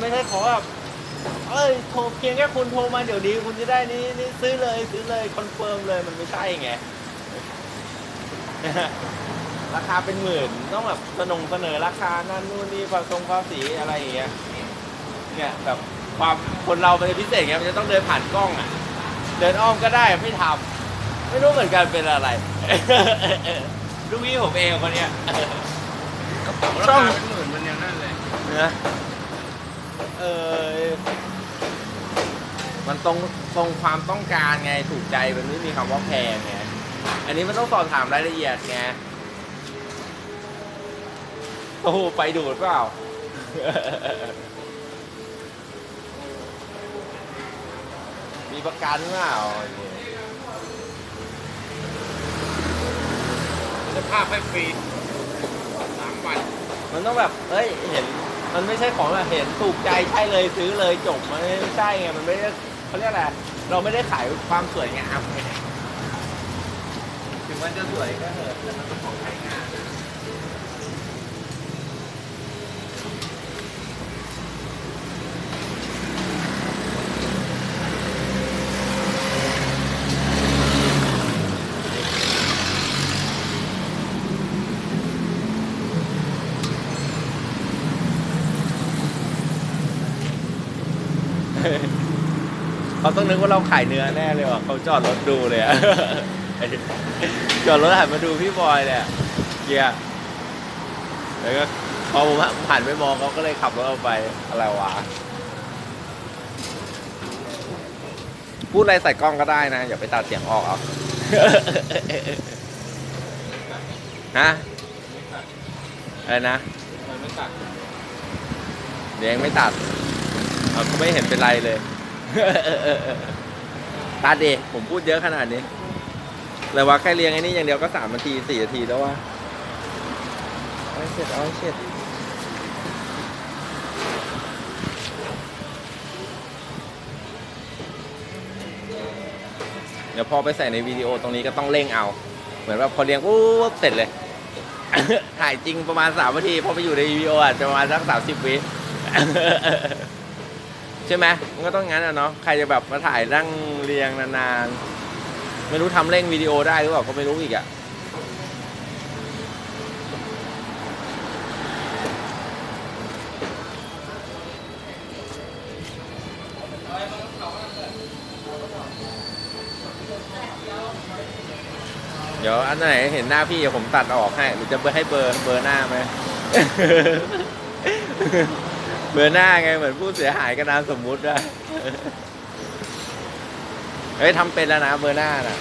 ไม่ใช่ของแบบเอ้ยโทรเพียงแค่คุณโทรมาเดี๋ยวนี้คุณจะได้นี่นี่ซื้อเลยซื้อเลยคอนเฟิร์มเลยมันไม่ใช่ไงราคาเป็นหมื่นต้องแบบสนงเสนอราคานั่นนู่นนี่ภาษงภาษีอะไรอย่างเงี้ยเนี่ยแบบความคนเราเป็นพิเศษไงมันจะต้องเดินผ่านกล้องอะ เดินอ้อมก็ได้ไม่ทำไม่รู้เหมือนกันเป็นอะไรลูกพี่ผมเองคนเนี้ยกระเป๋าราช่องคาเป็นหมื่นมันยังนั่นเลยนะ เออมันตรงตรงความต้องการไงถูกใจมันไม่มีคำว่าแพงไงอันนี้มันต้องสอบถามรายละเอียดไงโอ้โหไปดูดเปล่า มีประกันเปล่าจะภาพให้ฟรีสามวัน มันต้องแบบ เฮ้ย เห็น มันไม่ใช่ของแบบเห็นถูกใจใช่เลยซื้อเลยจบมันไม่ใช่ไงมันไม่ได้เขาเรียกอะไรเราไม่ได้ขายความสวยงามไงถึงมันจะสวยก็เถอะแต่มันเป็นของใช้งาน เขาต้องนึกว่าเราขายเนื้อแน่เลยว่ะเขาจอดรถดูเลยอะจอดรถหันมาดูพี่บอยเลยเกียร์แล้วก็พอผมผ่านไปมองเขาก็เลยขับรถออกไปอะไรวะพูดอะไรใส่กล้องก็ได้นะ อย่าไปตัดเสียงออกเอาฮะอะไรนะ เดี๋ยวยังไม่ตัด เขาก็ไม่เห็นเป็นไรเลยตัดดิผมพูดเยอะขนาดนี้เลยว่าแค่เรียงไอ้นี่อย่างเดียวก็สามนาทีสี่นาทีแล้วว่าเอาให้เสร็จเอาให้เสร็จเดี๋ยวพอไปใส่ในวิดีโอตรงนี้ก็ต้องเร่งเอา เหมือนว่าพอเรียงปุ๊บเสร็จเลย ถ่ายจริงประมาณสามนาที พอไปอยู่ในวิดีโออาจจะประมาณสักสามสิบวิ ใช่ไหมมันก็ต้องงั้นอะเนาะใครจะแบบมาถ่ายนั่งเรียงนานๆ ไม่รู้ทำเร่งวิดีโอได้หรือเปล่าก็ไม่รู้อีกอะเดี๋ยวอันไหนเห็นหน้าพี่เดี๋ยวผมตัดออกให้หรือจะเบอร์ให้เบอร์เบอร์หน้าไหม เบอร์หน้าไงเหมือนผู้เสียหายกันนามสมมุติได้เฮ้ยทำเป็นแล้วนะเบอร์หน้าน่ะ